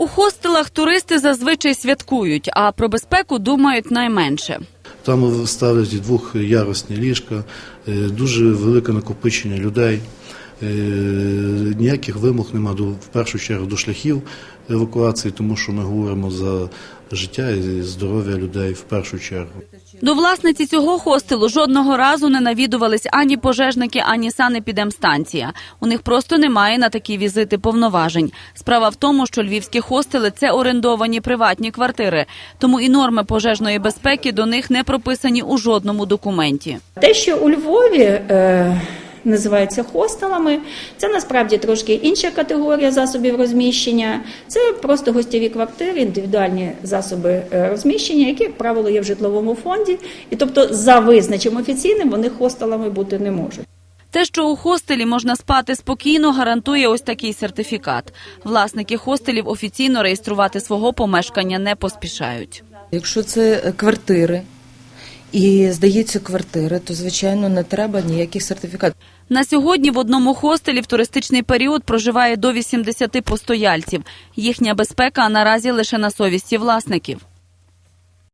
У хостелах туристи зазвичай святкують, а про безпеку думають найменше. Там ставлять двохярусні ліжка, е, дуже велике накопичення людей. Е, Ніяких вимог немає до, в першу чергу до шляхів евакуації, тому що ми говоримо за життя і здоров'я людей в першу чергу. До власниці цього хостелу жодного разу не навідувались ані пожежники, ані санепідемстанція. У них просто немає на такі візити повноважень. Справа в тому, що львівські хостели це орендовані приватні квартири, тому і норми пожежної безпеки до них не прописані у жодному документі. Те, що у Львові е, називається хостелами, це насправді трошки інша категорія засобів розміщення. Це просто гостєві квартири, індивідуальні засоби е, розміщення, які, як правило, є в житловому фонді. І тобто, за визначенням офіційним, вони хостелами бути не можуть. Те, що у хостелі можна спати спокійно, гарантує ось такий сертифікат. Власники хостелів офіційно реєструвати свого помешкання не поспішають. Якщо це квартири і здається квартири, то звичайно не треба ніяких сертифікатів. На сьогодні в одному хостелі в туристичний період проживає до 80 постояльців. Їхня безпека наразі лише на совісті власників.